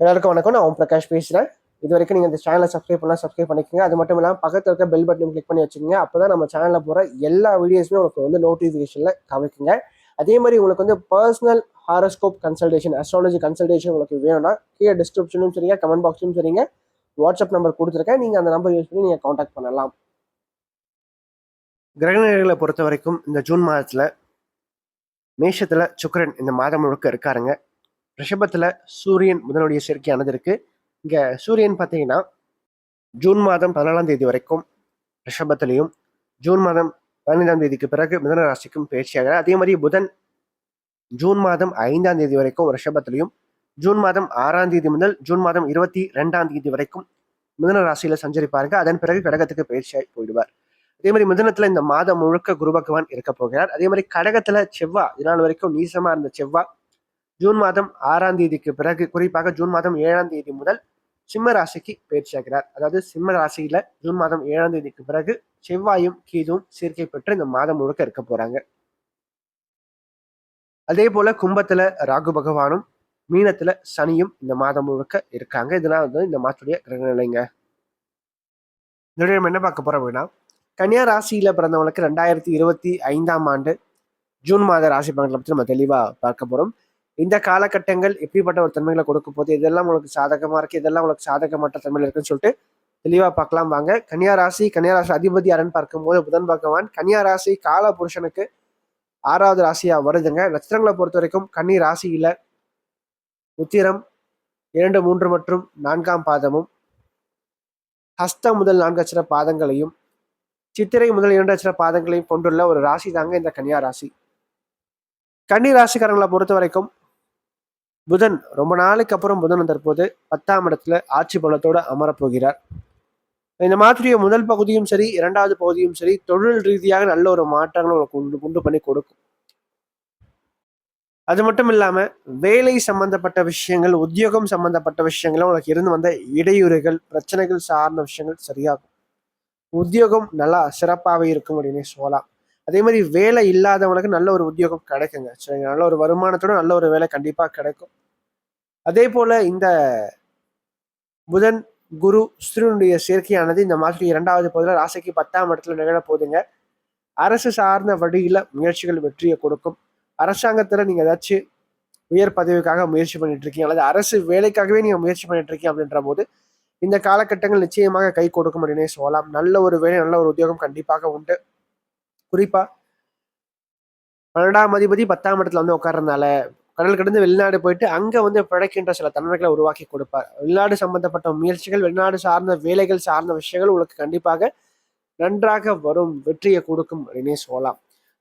எல்லாருக்கும் வணக்கம். நான் ஓம் பிரகாஷ் பேசுகிறேன் இது வரைக்கும் நீங்கள் இந்த சேனலை சப்ஸ்கிரைப் பண்ணலாம் சப்ஸ்கிரைப் பண்ணிக்கோங்க. அது மட்டும் இல்லாமல் பக்கத்தில் இருக்க பெல் பட்டன் கிளிக் பண்ணி வச்சுக்கோங்க. அப்போ தான் நம்ம சேனலில் போகிற எல்லா வீடியோஸுமே உங்களுக்கு வந்து நோட்டிஃபிகேஷனில் கவனிக்குங்க அதே மாதிரி உங்களுக்கு வந்து personal horoscope consultation astrology consultation உங்களுக்கு வேணும்னா கீழே டிஸ்கிரிப்ஷனும் சரிங்க கமெண்ட் பாக்ஸும் சரிங்க வாட்ஸ்அப் நம்பர் கொடுத்துருக்கேன். நீங்கள் அந்த நம்பர் யூஸ் பண்ணி நீங்கள் காண்டாக்ட் பண்ணலாம். கிரகநிலைகளை பொறுத்த வரைக்கும் இந்த ஜூன் மாதத்தில் மேஷத்தில் சுக்கரன் இந்த மாதம் முழுக்க இருக்காருங்க. ரிஷபத்தில் சூரியன் முதனுடைய சேர்க்கையானது இருக்கு. இங்கே சூரியன் பார்த்தீங்கன்னா ஜூன் மாதம் பதினாலாம் தேதி வரைக்கும் ரிஷபத்திலையும் ஜூன் மாதம் பதினைந்தாம் தேதிக்கு பிறகு மிதன ராசிக்கும் பயிற்சியாகிறார் அதே மாதிரி புதன் ஜூன் மாதம் ஐந்தாம் தேதி வரைக்கும் ரிஷபத்திலையும் ஜூன் மாதம் ஆறாம் தேதி முதல் ஜூன் மாதம் இருபத்தி ரெண்டாம் தேதி வரைக்கும் மிதன ராசியில் சஞ்சரிப்பாருங்க. அதன் பிறகு கடகத்துக்கு பயிற்சியாகி போயிடுவார். அதே மாதிரி மிதனத்தில் இந்த மாதம் முழுக்க குரு பகவான் இருக்க போகிறார். அதே மாதிரி கடகத்தில் செவ்வாய் இதனால் வரைக்கும் நீசமாக இருந்த செவ்வாய் ஜூன் மாதம் ஆறாம் தேதிக்கு பிறகு குறிப்பாக ஜூன் மாதம் ஏழாம் தேதி முதல் சிம்ம ராசிக்கு பயிற்சியாகிறார் அதாவது சிம்ம ராசியில ஜூன் மாதம் ஏழாம் தேதிக்கு பிறகு செவ்வாயும் கீதும் சேர்க்கை பெற்று இந்த மாதம் முழுக்க இருக்க போறாங்க. அதே போல கும்பத்துல ராகு பகவானும் மீனத்துல சனியும் இந்த மாதம் முழுக்க இருக்காங்க. இதெல்லாம் வந்து இந்த மாதத்துடைய கிரகநிலைங்க நிலைங்க. நம்ம என்ன பார்க்க போறோம் அப்படின்னா கன்னியா ராசியில பிறந்தவங்களுக்கு ரெண்டாயிரத்தி இருபத்தி ஐந்தாம் ஆண்டு ஜூன் மாத ராசி பலன்களை பற்றி நம்ம தெளிவா பார்க்க போறோம். இந்த காலகட்டங்கள் எப்படிப்பட்ட ஒரு தன்மைகளை கொடுக்க போது இதெல்லாம் உங்களுக்கு சாதகமா இருக்கு? இதெல்லாம் உங்களுக்கு சாதகமற்ற தன்மையில் இருக்குன்னு சொல்லிட்டு தெளிவா பார்க்கலாம். வாங்க. கன்னியா ராசி கன்னியா ராசி அதிபதி யாருன்னு பார்க்கும்போது புதன் பகவான். கன்னியா ராசி கால புருஷனுக்கு ஆறாவது ராசியா வருதுங்க. நட்சத்திரங்களை பொறுத்த வரைக்கும் கன்னி ராசியில உத்திரம் இரண்டு மூன்று மற்றும் நான்காம் பாதமும் ஹஸ்தம் முதல் நான்கு அச்சர பாதங்களையும் சித்திரை முதல் இரண்டு அச்சர பாதங்களையும் கொண்டுள்ள ஒரு ராசி தாங்க இந்த கன்னியா ராசி. கன்னி ராசிக்காரங்களை பொறுத்த வரைக்கும் புதன் ரொம்ப நாளைக்கு அப்புறம் புதன் தற்போது பத்தாம் இடத்துல ஆட்சி பலத்தோடு அமரப்போகிறார். இந்த மாதிரிய முதல் பகுதியும் சரி இரண்டாவது பகுதியும் சரி தொழில் ரீதியாக நல்ல ஒரு மாற்றங்களை உங்களுக்கு உண்டு உண்டு பண்ணி கொடுக்கும். அது மட்டும் இல்லாம வேலை சம்பந்தப்பட்ட விஷயங்கள் உத்தியோகம் சம்பந்தப்பட்ட விஷயங்கள் உங்களுக்கு இருந்து வந்த இடையூறுகள் பிரச்சனைகள் சார்ந்த விஷயங்கள் சரியாகும். உத்தியோகம் நல்லா சிறப்பாகவே இருக்கும் அப்படின்னு சொல்லலாம். அதே மாதிரி வேலை இல்லாதவங்களுக்கு நல்ல ஒரு உத்தியோகம் கிடைக்குங்க. சரிங்க நல்ல ஒரு வருமானத்தோட நல்ல ஒரு வேலை கண்டிப்பாக கிடைக்கும். அதே போல இந்த புதன் குரு சூரியனுடைய சேர்க்கையானது இந்த மாதிரி இரண்டாவது பகுதியில் ராசிக்கு பத்தாம் இடத்துல நிகழ போகுதுங்க. அரசு சார்ந்த வழியில் முயற்சிகள் வெற்றியை கொடுக்கும். அரசாங்கத்தில் நீங்க ஏதாச்சும் உயர் பதவிக்காக முயற்சி பண்ணிட்டு இருக்கீங்க அல்லது அரசு வேலைக்காகவே நீங்க முயற்சி பண்ணிட்டு இருக்கீங்க அப்படின்ற போது இந்த காலகட்டங்கள் நிச்சயமாக கை கொடுக்கும் அப்படின்னே சொல்லலாம். நல்ல ஒரு வேலை நல்ல ஒரு உத்தியோகம் கண்டிப்பாக உண்டு. குறிப்பா பன்னெண்டாம் அதிபதி பத்தாம் இடத்துல வந்து உட்கார்றதுனால கடல் கடந்து வெளிநாடு போயிட்டு அங்க வந்து பிழைக்கின்ற சில தன்மைகளை உருவாக்கி கொடுப்பார். வெளிநாடு சம்பந்தப்பட்ட முயற்சிகள் வெளிநாடு சார்ந்த வேலைகள் சார்ந்த விஷயங்கள் உங்களுக்கு கண்டிப்பாக நன்றாக வரும் வெற்றியை கொடுக்கும் அப்படின்னே சொல்லலாம்.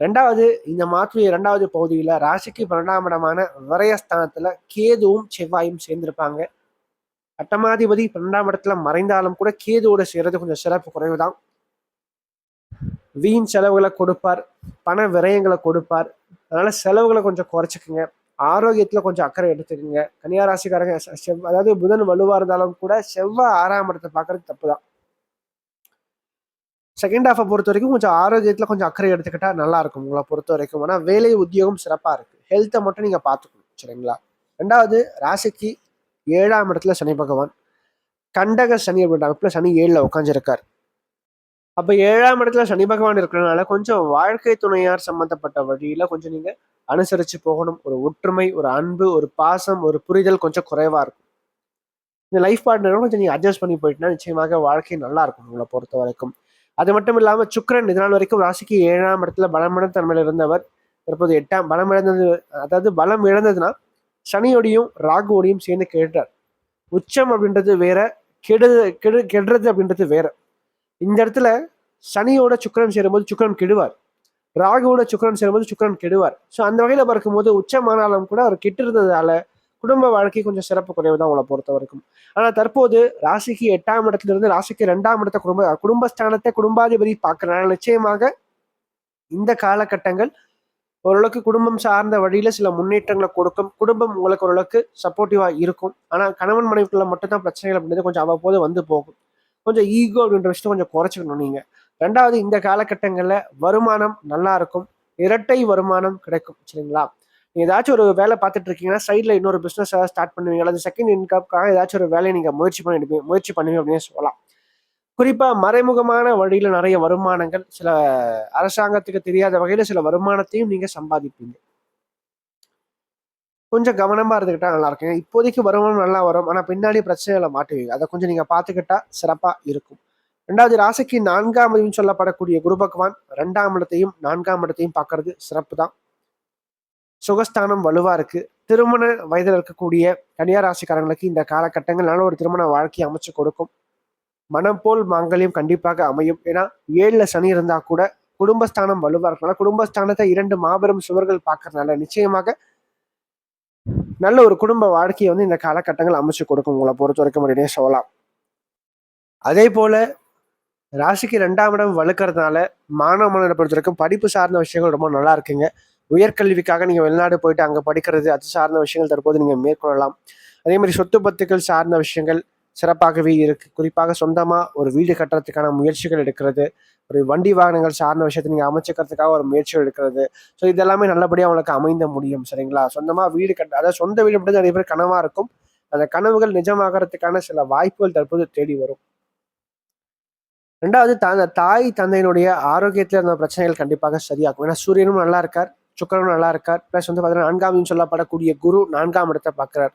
ரெண்டாவது இந்த மாற்று இரண்டாவது பகுதியில் ராசிக்கு பன்னெண்டாம் இடமான விரயஸ்தானத்துல கேதுவும் செவ்வாயும் சேர்ந்திருப்பாங்க. அட்டமாதிபதி பன்னெண்டாம் இடத்துல மறைந்தாலும் கூட கேதுவோட சேர்றது கொஞ்சம் சிறப்பு குறைவு தான் வீண் செலவுகளை கொடுப்பார் பண விரயங்களை கொடுப்பார். அதனால செலவுகளை கொஞ்சம் குறைச்சிக்குங்க. ஆரோக்கியத்துல கொஞ்சம் அக்கறை எடுத்துக்கோங்க. கன்னியாராசிக்காரங்க செவ் அதாவது புதன் வலுவாக இருந்தாலும் கூட செவ்வாய் ஆறாம் இடத்தை பார்க்கறது தப்பு தான் செகண்ட் ஹாஃபை பொறுத்த வரைக்கும் கொஞ்சம் ஆரோக்கியத்துல கொஞ்சம் அக்கறை எடுத்துக்கிட்டா நல்லா இருக்கும் உங்களை பொறுத்த வரைக்கும். ஆனால் வேலை உத்தியோகம் சிறப்பாக இருக்கு. ஹெல்த்தை மட்டும் நீங்க பார்த்துக்கணும் சரிங்களா? ரெண்டாவது ராசிக்கு ஏழாம் இடத்துல சனி பகவான். கண்டக சனி அப்படின்ற அமைப்பில் சனி ஏழில் உட்காந்துருக்கார் அப்ப ஏழாம் இடத்துல சனி பகவான் இருக்கிறதுனால கொஞ்சம் வாழ்க்கை துணையார் சம்பந்தப்பட்ட வழியில கொஞ்சம் நீங்க அனுசரிச்சு போகணும். ஒரு ஒற்றுமை ஒரு அன்பு ஒரு பாசம் ஒரு புரிதல் கொஞ்சம் குறைவா இருக்கும். இந்த லைஃப் பார்ட்னரும் கொஞ்சம் நீங்க அட்ஜஸ்ட் பண்ணி போயிட்டுனா நிச்சயமாக வாழ்க்கை நல்லா இருக்கும் உங்களை பொறுத்த வரைக்கும். அது மட்டும் இல்லாம சுக்கரன் இதனால் வரைக்கும் ராசிக்கு ஏழாம் இடத்துல பலமிழந்த தன்மையில் இருந்தவர். தற்போது எட்டாம் பலம் இழந்தது அதாவது பலம் இழந்ததுன்னா சனியோடையும் ராகுவோடையும் சேர்ந்து கெடுறார். உச்சம் அப்படின்றது வேற கெடு கெடு கெடுறது அப்படின்றது வேற. இந்த இடத்துல சனியோட சுக்கரன் சேரும்போது சுக்கரன் கெடுவார். ராகுவோட சுக்கரன் சேரும்போது சுக்கரன் கெடுவார். ஸோ அந்த வகையில் பார்க்கும்போது உச்சமானாலும் கூட அவர் கெட்டிருந்ததால குடும்ப வாழ்க்கை கொஞ்சம் சிறப்பு குறைவு தான் உங்களை பொறுத்த வரைக்கும். ஆனால் தற்போது ராசிக்கு எட்டாம் இடத்துல இருந்து ராசிக்கு ரெண்டாம் இடத்த குடும்ப குடும்பஸ்தானத்தை குடும்பாதிபதி பார்க்கறதுனால நிச்சயமாக இந்த காலகட்டங்கள் ஓரளவுக்கு குடும்பம் சார்ந்த வழியில சில முன்னேற்றங்களை கொடுக்கும். குடும்பம் உங்களுக்கு ஓரளவுக்கு சப்போர்ட்டிவா இருக்கும். ஆனால் கணவன் மனைவிக்குள்ள மட்டும்தான் பிரச்சனைகள் அப்படின்றது கொஞ்சம் அவ்வப்போது வந்து போகும். கொஞ்சம் ஈகோ அப்படின்ற விஷயத்தை கொஞ்சம் குறைச்சிக்கணும் நீங்க. ரெண்டாவது இந்த காலகட்டங்கள்ல வருமானம் நல்லா இருக்கும். இரட்டை வருமானம் கிடைக்கும் சரிங்களா? நீங்கள் ஏதாச்சும் ஒரு வேலை பார்த்துட்டு இருக்கீங்கன்னா சைடில் இன்னொரு பிஸ்னஸ் ஸ்டார்ட் பண்ணுவீங்க. அல்லது செகண்ட் இன்கம்க்காக ஏதாச்சும் ஒரு வேலையை நீங்கள் முயற்சி பண்ணி முயற்சி பண்ணுவீங்க அப்படின்னு சொல்லலாம். குறிப்பாக மறைமுகமான வழியில் நிறைய வருமானங்கள் சில அரசாங்கத்துக்கு தெரியாத வகையில் சில வருமானத்தையும் நீங்கள் சம்பாதிப்பீங்க. கொஞ்சம் கவனமாக இருந்துக்கிட்டா நல்லா இருக்கும் இப்போதைக்கு வருமானம் நல்லா வரும். ஆனால் பின்னாடி பிரச்சனைகளை மாட்டுவீங்க அதை கொஞ்சம் நீங்கள் பார்த்துக்கிட்டா சிறப்பாக இருக்கும். ரெண்டாவது ராசிக்கு நான்காம் இடம் சொல்லப்படக்கூடிய குரு பகவான் ரெண்டாம் இடத்தையும் நான்காம் இடத்தையும் பார்க்கறது சிறப்பு தான். சுகஸ்தானம் வலுவாக இருக்குது திருமண வயதில் இருக்கக்கூடிய கன்னியா ராசிக்காரங்களுக்கு இந்த காலகட்டங்கள் நல்ல ஒரு திருமண வாழ்க்கையை அமைச்சு கொடுக்கும். மனம் போல் மாங்கல்யம் கண்டிப்பாக அமையும். ஏன்னா ஏழில் சனி இருந்தால் கூட குடும்பஸ்தானம் வலுவாக இருக்கனால குடும்பஸ்தானத்தை இரண்டு மாபெரும் சுவர்கள் பார்க்கறதுனால நிச்சயமாக நல்ல ஒரு குடும்ப வாழ்க்கையை வந்து இந்த காலகட்டங்கள் அமைச்சு கொடுக்கும். உங்களை பொறுத்த வரைக்கும் அப்படின்னே சொல்லலாம். அதே போல ராசிக்கு ரெண்டாம் இடம் வலுக்கிறதுனால மாணவ மாணவரை பொறுத்த வரைக்கும் படிப்பு சார்ந்த விஷயங்கள் ரொம்ப நல்லா இருக்குங்க. உயர்கல்விக்காக நீங்கள் வெளிநாடு போயிட்டு அங்கே படிக்கிறது அது சார்ந்த விஷயங்கள் தற்போது நீங்கள் மேற்கொள்ளலாம். அதே மாதிரி சொத்து பத்துக்கள் சார்ந்த விஷயங்கள் சிறப்பாகவே இருக்கு. குறிப்பாக சொந்தமாக ஒரு வீடு கட்டுறதுக்கான முயற்சிகள் எடுக்கிறது. ஒரு வண்டி வாகனங்கள் சார்ந்த விஷயத்தை நீங்கள் அமைச்சுக்கிறதுக்காக ஒரு முயற்சிகள் எடுக்கிறது. ஸோ இதெல்லாமே நல்லபடியாக அவங்களுக்கு அமைந்த முடியும் சரிங்களா? சொந்தமாக வீடு கட்ட அதாவது சொந்த வீடு மட்டும் நிறைய பேர் கனவாக இருக்கும். அந்த கனவுகள் நிஜமாகறதுக்கான சில வாய்ப்புகள் தற்போது தேடி வரும். ரெண்டாவது த தாய் தந்தையினுடைய ஆரோக்கியத்தில் இருந்த பிரச்சனைகள் கண்டிப்பாக சரியாகும். ஏன்னா சூரியனும் நல்லா இருக்கார் சுக்கரனும் நல்லா இருக்கார். ப்ளஸ் வந்து பார்த்தீங்கன்னா நான்காம் சொல்லப்படக்கூடிய குரு நான்காம் இடத்தை பார்க்குறார்.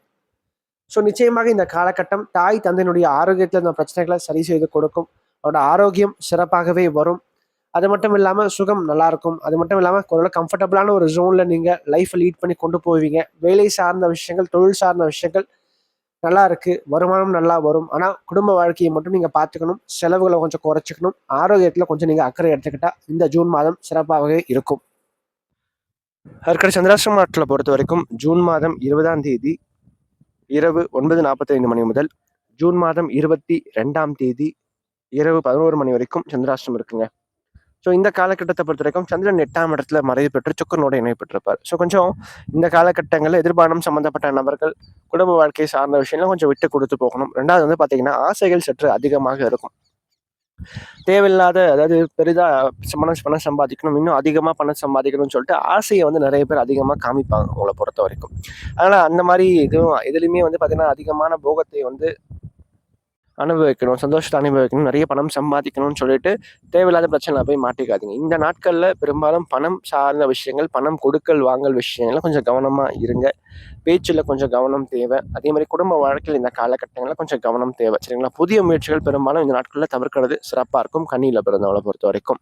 ஸோ நிச்சயமாக இந்த காலகட்டம் தாய் தந்தையினுடைய ஆரோக்கியத்தில் இருந்த பிரச்சனைகளை சரி செய்து கொடுக்கும். அவரோட ஆரோக்கியம் சிறப்பாகவே வரும். அது மட்டும் இல்லாமல் சுகம் நல்லா இருக்கும் அது மட்டும் இல்லாமல் ஒரு கம்ஃபர்டபுளான ஒரு ஜோனில் நீங்கள் லைஃப்பை லீட் பண்ணி கொண்டு போவீங்க. வேலை சார்ந்த விஷயங்கள் தொழில் சார்ந்த விஷயங்கள் நல்லா இருக்கு வருமானம் நல்லா வரும். ஆனால் குடும்ப வாழ்க்கையை மட்டும் நீங்கள் பார்த்துக்கணும். செலவுகளை கொஞ்சம் குறைச்சிக்கணும். ஆரோக்கியத்தில் கொஞ்சம் நீங்கள் அக்கறை எடுத்துக்கிட்டா இந்த ஜூன் மாதம் சிறப்பாகவே இருக்கும். அதுக்கடி சந்திராசிரம நாட்டில் பொறுத்த வரைக்கும் ஜூன் மாதம் இருபதாம் தேதி இரவு ஒன்பது நாற்பத்தைந்து மணி முதல் ஜூன் மாதம் இருபத்தி ரெண்டாம் தேதி இரவு பதினோரு மணி வரைக்கும் சந்திராஷ்டம் இருக்குங்க. ஸோ இந்த காலகட்டத்தை பொறுத்த வரைக்கும் சந்திரன் எட்டாம் இடத்துல மறைவு பெற்று சுக்கரனோட இணைப்பட்டிருப்பார் ஸோ கொஞ்சம் இந்த காலகட்டங்களில் எதிர்பானம் சம்மந்தப்பட்ட நபர்கள் குடும்ப வாழ்க்கையை சார்ந்த விஷயம்லாம் கொஞ்சம் விட்டு கொடுத்து போகணும். ரெண்டாவது வந்து பார்த்தீங்கன்னா ஆசைகள் சற்று அதிகமாக இருக்கும். தேவையில்லாத அதாவது பெரிதாக பணம் பணம் சம்பாதிக்கணும் இன்னும் அதிகமாக பணம் சம்பாதிக்கணும்னு சொல்லிட்டு ஆசையை வந்து நிறைய பேர் அதிகமாக காமிப்பாங்க உங்களை பொறுத்த வரைக்கும். அதனால் அந்த மாதிரி இதுவும் எதுலையுமே வந்து பார்த்திங்கன்னா அதிகமான போகத்தை வந்து அனுபவிக்கணும் சந்தோஷத்தை அனுபவிக்கணும் நிறைய பணம் சம்பாதிக்கணும்னு சொல்லிட்டு தேவையில்லாத பிரச்சனை போய் மாட்டிக்காதீங்க. இந்த நாட்களில் பெரும்பாலும் பணம் சார்ந்த விஷயங்கள் பணம் கொடுக்கல் வாங்கல் விஷயங்கள்லாம் கொஞ்சம் கவனமாக இருங்க. பேச்சில் கொஞ்சம் கவனம் தேவை. அதே மாதிரி குடும்ப வாழ்க்கையில் இந்த காலகட்டங்களில் கொஞ்சம் கவனம் தேவை. சரிங்களா? புதிய முயற்சிகள் பெரும்பாலும் இந்த நாட்களில் தவிர்க்கிறது சிறப்பாக இருக்கும். கண்ணியில் பிறந்தவளை பொறுத்த வரைக்கும்.